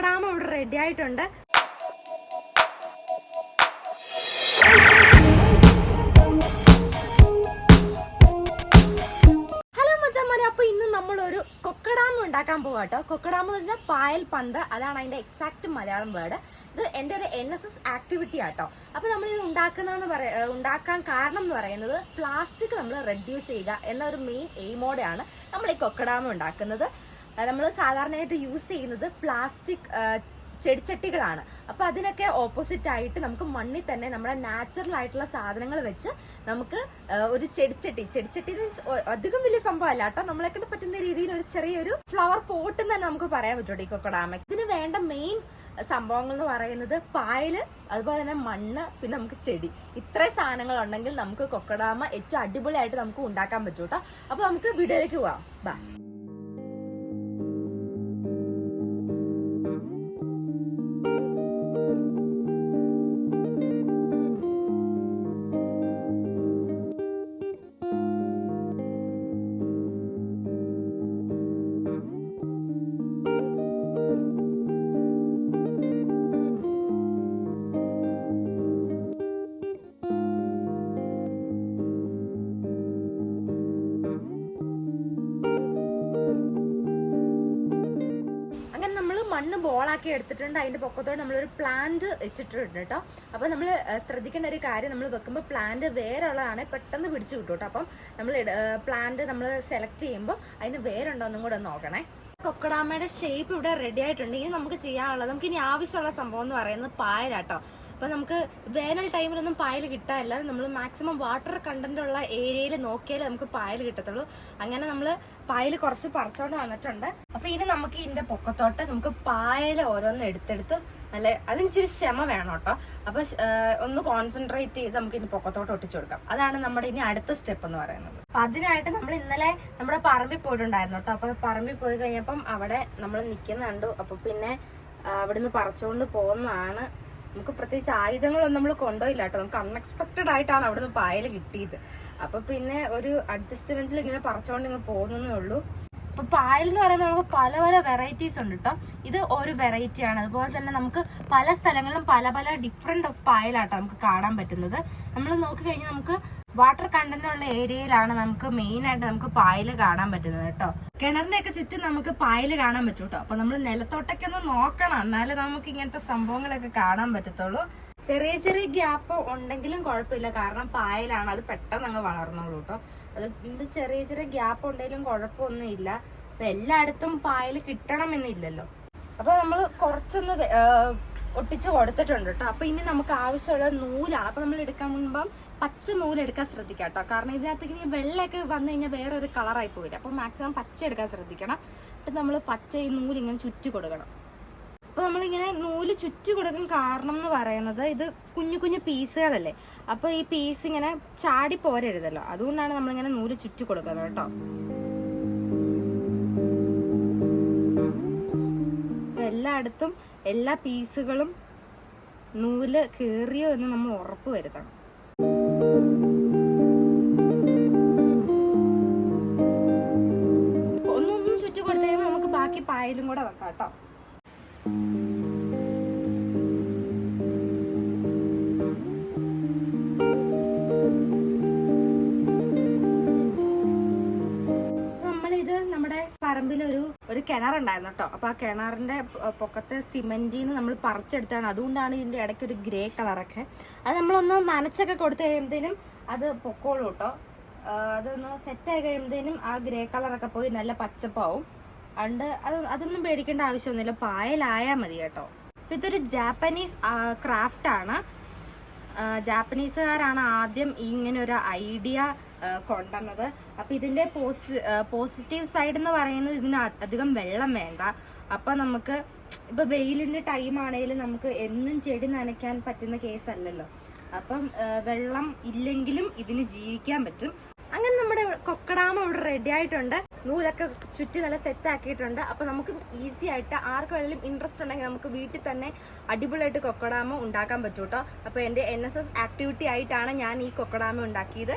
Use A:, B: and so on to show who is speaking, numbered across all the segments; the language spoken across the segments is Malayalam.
A: കൊക്കടാമ ഇവിടെ റെഡി ആയിട്ടുണ്ട്. ഒരു കൊക്കടാമ ഉണ്ടാക്കാൻ പോകാം കേട്ടോ കൊക്കടാമ എന്ന് വെച്ചാൽ പായൽ പന്ത്. അതാണ് അതിന്റെ എക്സാക്ട് മലയാളം വേർഡ് ഇത് എന്റെ ഒരു എൻ എസ് എസ് ആക്ടിവിറ്റി ആട്ടോ അപ്പൊ നമ്മൾ ഇത് ഉണ്ടാക്കുന്നതെന്ന് പറയ ഉണ്ടാക്കാൻ കാരണം എന്ന് പറയുന്നത് പ്ലാസ്റ്റിക് നമ്മൾ റെഡ്യൂസ് ചെയ്യുക എന്ന ഒരു മെയിൻ എയിമോടെയാണ് നമ്മൾ ഈ കൊക്കടാമ ഉണ്ടാക്കുന്നത്. നമ്മൾ സാധാരണയായിട്ട് യൂസ് ചെയ്യുന്നത് പ്ലാസ്റ്റിക് ചെടിച്ചട്ടികളാണ്. അപ്പൊ അതിനൊക്കെ ഓപ്പോസിറ്റ് ആയിട്ട് നമുക്ക് മണ്ണിൽ തന്നെ നമ്മുടെ നാച്ചുറൽ ആയിട്ടുള്ള സാധനങ്ങൾ വെച്ച് നമുക്ക് ഒരു ചെടിച്ചട്ടി. ചെടിച്ചട്ടി മീൻസ് അധികം വലിയ സംഭവമല്ല കേട്ടോ. നമ്മളെ കൊണ്ട് പറ്റുന്ന രീതിയിൽ ഒരു ചെറിയൊരു ഫ്ലവർ പോട്ട് തന്നെ നമുക്ക് പറയാൻ പറ്റുള്ളൂ ഈ കൊക്കടാമ ഇതിന് വേണ്ട മെയിൻ സംഭവങ്ങൾ എന്ന് പറയുന്നത് പായൽ അതുപോലെ തന്നെ മണ്ണ് പിന്നെ നമുക്ക് ചെടി. ഇത്രയും സാധനങ്ങൾ ഉണ്ടെങ്കിൽ നമുക്ക് കൊക്കടാമ ഏറ്റവും അടിപൊളിയായിട്ട് നമുക്ക് ഉണ്ടാക്കാൻ പറ്റൂട്ടോ അപ്പോൾ അപ്പൊ നമുക്ക് വീഡിയോയിലേക്ക് പോവാം. ബാ മണ്ണ് ബോളാക്കി എടുത്തിട്ടുണ്ട്. അതിന്റെ പൊക്കത്തോടെ നമ്മളൊരു പ്ലാന്റ് വെച്ചിട്ടുണ്ട് കേട്ടോ. അപ്പൊ നമ്മൾ ശ്രദ്ധിക്കേണ്ട ഒരു കാര്യം നമ്മൾ വെക്കുമ്പോൾ പ്ലാന്റ് വേറെ ഉള്ളതാണ് പെട്ടെന്ന് പിടിച്ചു കിട്ടും കേട്ടോ. അപ്പം നമ്മൾ പ്ലാന്റ് നമ്മൾ സെലക്ട് ചെയ്യുമ്പോൾ അതിന് വേരുണ്ടോ എന്നും കൂടെ നോക്കണേ. കൊക്കടാമയുടെ ഷേപ്പ് ഇവിടെ റെഡി ആയിട്ടുണ്ട്. ഇനി നമുക്ക് ചെയ്യാനുള്ളത് നമുക്ക് ഇനി ആവശ്യമുള്ള സംഭവം എന്ന് പറയുന്നത് പായലാട്ടോ. അപ്പൊ നമുക്ക് വേനൽ ടൈമിലൊന്നും പായൽ കിട്ടാനില്ല നമ്മൾ മാക്സിമം വാട്ടർ കണ്ടന്റ് ഉള്ള ഏരിയയിൽ നോക്കിയാലേ നമുക്ക് പായൽ കിട്ടത്തുള്ളൂ. അങ്ങനെ നമ്മൾ പായൽ കുറച്ച് പറിച്ചോണ്ട് വന്നിട്ടുണ്ട്. അപ്പൊ ഇനി നമുക്ക് ഇതിന്റെ പൊക്കത്തോട്ട് നമുക്ക് പായൽ ഓരോന്ന് എടുത്തെടുത്ത് നല്ല അതിന് ഇച്ചിരി ക്ഷമ വേണം കേട്ടോ. അപ്പൊ ഒന്ന് കോൺസെൻട്രേറ്റ് ചെയ്ത് നമുക്ക് ഇനി പൊക്കത്തോട്ട് ഒട്ടിച്ചു കൊടുക്കാം. അതാണ് നമ്മുടെ ഇനി അടുത്ത സ്റ്റെപ്പ് എന്ന് പറയുന്നത്. അപ്പൊ അതിനായിട്ട് നമ്മൾ ഇന്നലെ നമ്മുടെ പറമ്പിൽ പോയിട്ടുണ്ടായിരുന്നു കേട്ടോ. അപ്പൊ പറമ്പിൽ പോയി കഴിഞ്ഞപ്പം അവിടെ നമ്മൾ നിൽക്കുന്ന കണ്ടു അപ്പൊ പിന്നെ അവിടുന്ന് പറിച്ചുകൊണ്ട് പോകുന്നതാണ് നമുക്ക് പ്രത്യേകിച്ച് ആയുധങ്ങളൊന്നും നമ്മൾ കൊണ്ടുപോയില്ല കേട്ടോ. നമുക്ക് അൺഎക്സ്പെക്റ്റഡ് ആയിട്ടാണ് അവിടുന്ന് പായൽ കിട്ടിയത്. അപ്പൊ പിന്നെ ഒരു അഡ്ജസ്റ്റ്മെന്റിൽ ഇങ്ങനെ പറിച്ചുകൊണ്ട് ഇങ്ങനെ പോകുന്നേ ഉള്ളൂ. അപ്പൊ പായൽ എന്ന് പറയുമ്പോൾ നമുക്ക് പല പല വെറൈറ്റീസ് ഉണ്ട് കേട്ടോ ഇത് ഒരു വെറൈറ്റി ആണ്. അതുപോലെ തന്നെ നമുക്ക് പല സ്ഥലങ്ങളിലും പല പല ഡിഫറെന്റ് ഓഫ് പായലാട്ടോ നമുക്ക് കാണാൻ പറ്റുന്നത്. നമ്മൾ നോക്കിക്കഴിഞ്ഞാൽ നമുക്ക് വാട്ടർ കണ്ടന്റ് ഉള്ള ഏരിയയിലാണ് നമുക്ക് മെയിൻ ആയിട്ട് നമുക്ക് പായൽ കാണാൻ പറ്റുന്നത് കേട്ടോ. കിണറിന്റെ ഒക്കെ ചുറ്റും നമുക്ക് പായൽ കാണാൻ പറ്റും കേട്ടോ. അപ്പൊ നമ്മൾ നിലത്തോട്ടൊക്കെ ഒന്ന് നോക്കണം. എന്നാലേ നമുക്ക് ഇങ്ങനത്തെ സംഭവങ്ങളൊക്കെ കാണാൻ പറ്റത്തുള്ളൂ. ചെറിയ ചെറിയ ഗ്യാപ്പ് ഉണ്ടെങ്കിലും കുഴപ്പമില്ല. കാരണം പായലാണ്. അത് പെട്ടെന്ന് അങ്ങ് വളർന്നോളൂ കേട്ടോ. അത് ചെറിയ ചെറിയ ഗ്യാപ്പ് ഉണ്ടെങ്കിലും കുഴപ്പമൊന്നും ഇല്ല അപ്പൊ എല്ലായിടത്തും പായൽ കിട്ടണമെന്നില്ലല്ലോ. അപ്പൊ നമ്മൾ കുറച്ചൊന്ന് ഒട്ടിച്ച് കൊടുത്തിട്ടുണ്ട് കേട്ടോ. അപ്പൊ ഇനി നമുക്ക് ആവശ്യമുള്ള നൂലാണ്. അപ്പൊ നമ്മൾ എടുക്കാൻ മുൻപം പച്ച നൂൽ എടുക്കാൻ ശ്രദ്ധിക്കാം കേട്ടോ. കാരണം ഇതിനകത്തേക്ക് ഇനി വെള്ളയൊക്കെ വന്നു കഴിഞ്ഞാൽ വേറെ ഒരു കളറായി പോകില്ല അപ്പൊ മാക്സിമം പച്ച എടുക്കാൻ ശ്രദ്ധിക്കണം. എന്നിട്ട് നമ്മൾ പച്ച ഈ നൂലിങ്ങനെ ചുറ്റി കൊടുക്കണം. അപ്പൊ നമ്മളിങ്ങനെ നൂൽ ചുറ്റി കൊടുക്കാൻ കാരണം എന്ന് പറയുന്നത് ഇത് കുഞ്ഞു കുഞ്ഞു പീസുകളല്ലേ. അപ്പൊ ഈ പീസ് ഇങ്ങനെ ചാടി പോരരുതല്ലോ. അതുകൊണ്ടാണ് നമ്മളിങ്ങനെ നൂൽ ചുറ്റി കൊടുക്കുന്നത് കേട്ടോ. എല്ലായിടത്തും എല്ലാ പീസുകളും നൂൽ കീറിയോ എന്ന് നമ്മൾ ഉറപ്പ് വരുത്തണം. ഒന്നൊന്നും ചുറ്റി കൊടുത്തു നമുക്ക് ബാക്കി പായലും കൂടെ വെക്കാം കേട്ടോ. ഒരു കിണറുണ്ടായിരുന്നു കേട്ടോ അപ്പൊ ആ കിണറിന്റെ പൊക്കത്തെ സിമെന്റിന്ന് നമ്മൾ പറിച്ചെടുത്താണ്. അതുകൊണ്ടാണ് ഇതിന്റെ ഇടയ്ക്ക് ഒരു ഗ്രേ കളറൊക്കെ. അത് നമ്മളൊന്ന് നനച്ചൊക്കെ കൊടുത്തു കഴിയുമ്പോഴത്തേനും അത് പൊക്കോളൂ കേട്ടോ അതൊന്ന് സെറ്റ് ആയി കഴിയുമ്പോഴത്തേനും ആ ഗ്രേ കളറൊക്കെ പോയി നല്ല പച്ചപ്പാവും. അതുകൊണ്ട് അത് അതൊന്നും പേടിക്കേണ്ട ആവശ്യമൊന്നുമില്ല. പായലായാൽ മതി കേട്ടോ. ഇതൊരു ജാപ്പനീസ് ക്രാഫ്റ്റ് ആണ് ആ, ജാപ്പനീസുകാരാണ് ആദ്യം ഇങ്ങനെ ഒരു ഐഡിയ കൊണ്ടുവന്നത്. അപ്പൊ ഇതിന്റെ പോസിറ്റീവ് സൈഡ് എന്ന് പറയുന്നത് ഇതിന് അധികം വെള്ളം വേണ്ട. അപ്പം നമുക്ക് ഇപ്പം വെയിലിന്റെ ടൈം ആണെങ്കിലും നമുക്ക് എന്നും ചെടി നനയ്ക്കാൻ പറ്റുന്ന കേസല്ലല്ലോ അപ്പം വെള്ളം ഇല്ലെങ്കിലും ഇതിന് ജീവിക്കാൻ പറ്റും. അങ്ങനെ നമ്മുടെ കൊക്കടാമ ഇവിടെ റെഡി ആയിട്ടുണ്ട്. നൂലൊക്കെ ചുറ്റി നല്ല സെറ്റ് ആക്കിയിട്ടുണ്ട്. അപ്പൊ നമുക്ക് ഈസി ആയിട്ട് ആർക്ക് വേണമെങ്കിലും ഇൻട്രസ്റ്റ് ഉണ്ടെങ്കിൽ നമുക്ക് വീട്ടിൽ തന്നെ അടിപൊളിയായിട്ട് കൊക്കടാമ ഉണ്ടാക്കാൻ പറ്റൂട്ടോ. കേട്ടോ എന്റെ എൻ ആക്ടിവിറ്റി ആയിട്ടാണ് ഞാൻ ഈ കൊക്കടാമ ഉണ്ടാക്കിയത്.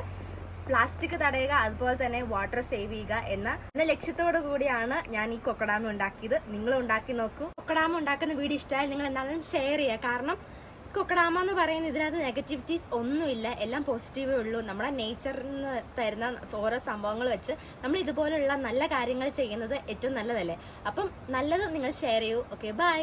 A: പ്ലാസ്റ്റിക് തടയുക അതുപോലെ തന്നെ വാട്ടർ സേവ് ചെയ്യുക എന്ന എന്ന ലക്ഷ്യത്തോടു കൂടിയാണ് ഞാൻ ഈ കൊക്കടാമ ഉണ്ടാക്കിയത്. നിങ്ങൾ ഉണ്ടാക്കി നോക്കൂ. കൊക്കഡാമ ഉണ്ടാക്കുന്ന വീഡിയോ ഇഷ്ടമായി നിങ്ങൾ എന്താണെങ്കിലും ഷെയർ ചെയ്യുക. കാരണം കൊക്കഡാമ എന്ന് പറയുന്ന ഇതിനകത്ത് നെഗറ്റിവിറ്റീസ് ഒന്നുമില്ല. എല്ലാം പോസിറ്റീവേ ഉള്ളൂ. നമ്മുടെ നേച്ചറിൽ നിന്ന് തരുന്ന ഓരോ സംഭവങ്ങൾ വെച്ച് നമ്മൾ ഇതുപോലുള്ള നല്ല കാര്യങ്ങൾ ചെയ്യുന്നത് ഏറ്റവും നല്ലതല്ലേ? അപ്പം നല്ലത് നിങ്ങൾ ഷെയർ ചെയ്യൂ. Okay bye